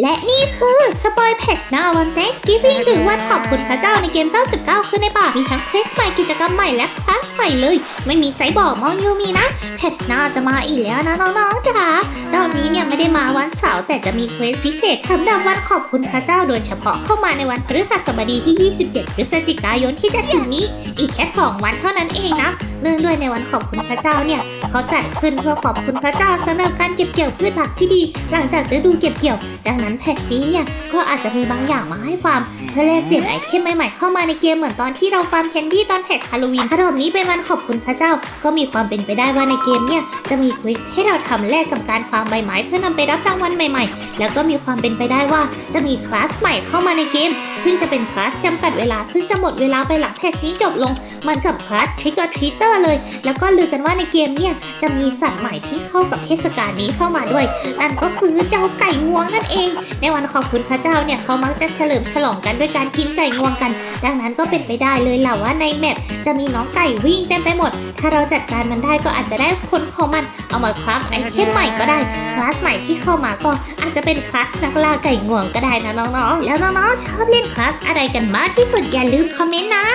และนี่คือสปอยแพชหน้าวัน Thanksgiving หรือวันขอบคุณพระเจ้าในเกม 99คือในป่า มีทั้งเควสใหม่กิจกรรมใหม่และคลาสใหม่เลย ไม่มีไซบอร์กมองยูมีนะแพชหน้าจะมาอีกแล้วนะน้องๆจ๋ารอบนี้เนี่ยไม่ได้มาวันเสาร์แต่จะมีเควสพิเศษสำหรับวันขอบคุณพระเจ้าโดยเฉพาะเข้ามาในวันพฤหัสบดีที่ 27 พฤศจิกายนที่จะถึงนี้ อีกแค่ 2 วันเท่านั้นเองนะ เนื่องด้วยในวันขอบคุณพระเจ้าเนี่ยเขาจัดขึ้นเพื่อขอบคุณพระเจ้าสำหรับการเก็บเกี่ยวพืชผักที่ดี หลังจากฤดูเก็บเกี่ยว ดังนั้นแพทชนี้เนี่ยก็อาจจะมีบางอย่างมาให้ฟาร์มเพื่อแลกเปลี่ยนไอเทมใหม่ๆเข้ามาในเกมเหมือนตอนที่เราฟาร์มแคนดี้ตอนแพทชฮาโลวีนถ้ารอบนี้เป็นวันขอบคุณพระเจ้า ก็มีความเป็นไปได้ว่าในเกมเนี่ยจะมีควิสให้เราทำแลกกับการฟาร์มใบไม้เพื่อนำไปรับรางวัลใหม่ๆ แล้วก็มีความเป็นไปได้ว่าจะมีคลาสใหม่เข้ามาในเกม ซึ่งจะเป็นคลาสจำกัดเวลา ซึ่งจะหมดเวลาไปหลังแพทชนี้จบลงมือนกับคลาส Trick or Treater เลย แล้วก็ลือกันว่าในเกมเนี่ยจะมีสัตว์ใหม่ที่เข้ากับเทศกาลนี้เข้ามาด้วย นั่นก็คือเจ้าไก่งวงนั่นเอง ในวันขอบคุณพระเจ้าเนี่ยเขามักจะเฉลิมฉลองกันด้วยการกินไก่งวงกัน ดังนั้นก็เป็นไปได้เลยแหละว่าในแมปจะมีน้องไก่วิ่งเต็มไปหมด ถ้าเราจัดการมันได้ก็อาจจะได้คนของมันเอามาคราฟไอเทมใหม่ก็ได้คลาสใหม่ที่เข้ามาก็อาจจะเป็นคลาสนักล่าไก่งวงก็ได้นะน้องๆ แล้วน้องๆชอบเล่นคลาสอะไรกันมากที่สุดอย่าลืมคอมเมนต์นะ